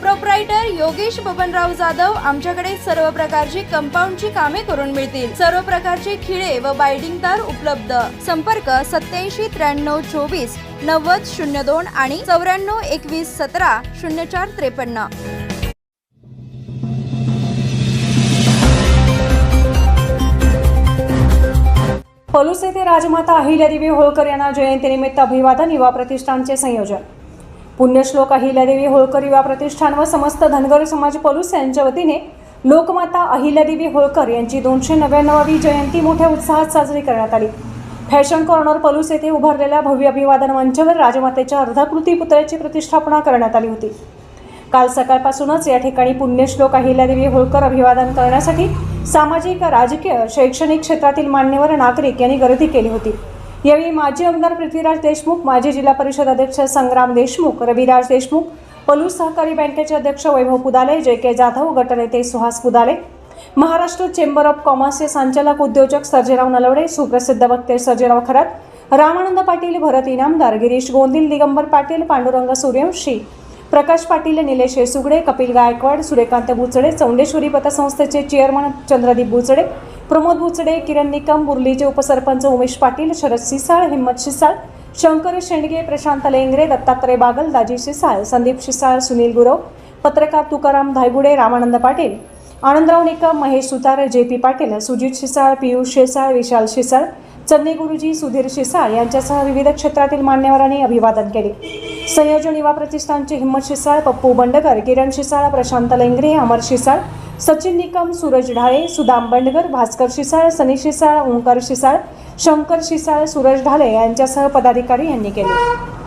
Proprietor Yogesh Babanrao Jadhav आमच्याकडे सर्व प्रकारची कंपाऊंडची कामे करून मिळतील. सर्व प्रकारचे खिळे व बायडिंग तार उपलब्ध. संपर्क सत्याऐंशी त्र्याण्णव चोवीस नव्वद शून्य दोन आणि चौऱ्याण्णव एकवीस सतरा शून्य चार त्रेपन्न. पलूस येथे राजमाता अहिल्यादेवी होळकर यांना जयंतीनिमित्त अभिवादन युवा प्रतिष्ठानचे संयोजन पुण्यश्लोक अहिल्यादेवी होळकर युवा प्रतिष्ठान व समस्त धनगर समाज पलूस यांच्या वतीने लोकमाता अहिल्यादेवी होळकर यांची दोनशे नव्याण्णवावी जयंती मोठ्या उत्साहात साजरी करण्यात आली. फॅशन कॉर्नर पलूस येथे उभारलेल्या भव्य अभिवादन मंचावर राजमातेच्या अर्धाकृती पुतळ्याची प्रतिष्ठापना करण्यात आली होती. काल सकाळपासूनच या ठिकाणी पुण्यश्लोक अहिल्यादेवी होळकर अभिवादन करण्यासाठी सामाजिक राजकीय शैक्षणिक क्षेत्रातील मान्यवर नागरिक यांनी गर्दी केली होती. यावेळी माजी आमदार पृथ्वीराज देशमुख माजी जिल्हा परिषद अध्यक्ष संग्राम देशमुख रविराज देशमुख पलूस सहकारी बँकेचे अध्यक्ष वैभव पुदाले जे के जाधव गटनेते सुहास पुदाले महाराष्ट्र चेंबर ऑफ कॉमर्सचे संचालक उद्योजक सर्जेराव नलवडे सुप्रसिद्ध वक्ते सर्जेराव खरात रामानंद पाटील भरत इनामदार गिरीश गोंदिल दिगंबर पाटील पांडुरंग सूर्यवंशी प्रकाश पाटील निलेश सुगडे कपिल गायकवाड सूर्यकांत बुचडे चौंडेश्वरी पतसंस्थेचे चेअरमन चंद्रदीप बुचडे प्रमोद बुचडे किरण निकम मुरलीचे उपसरपंच उमेश पाटील शरद सिसाळ हिम्मत शिसाळ शंकर शेंडगे प्रशांत लेंगरे दत्तात्रय बागल दाजी शिसाळ संदीप शिसाळ सुनील गुरव पत्रकार तुकाराम धायगुडे रामानंद पाटील आनंदराव निकम महेश सुतार जे पी पाटील सुजित शिसाळ पियुष शिसाळ विशाल शिसाळ चन्नी गुरुजी सुधीर शिसाळ यांच्यासह विविध क्षेत्रातील मान्यवरांनी अभिवादन केले. संयोजन युवा प्रतिष्ठानचे हिम्मत शिसाळ पप्पू बंडकर किरण शिसाळ प्रशांत लेंगरे अमर शिसाळ सचिन निकम सूरज ढाळे सुदाम बंडगर भास्कर शिसाळ सनी शिसाळ ओंकार शिसाळ शंकर शिसाळ सूरज ढाले यांच्यासह पदाधिकारी यांनी केले.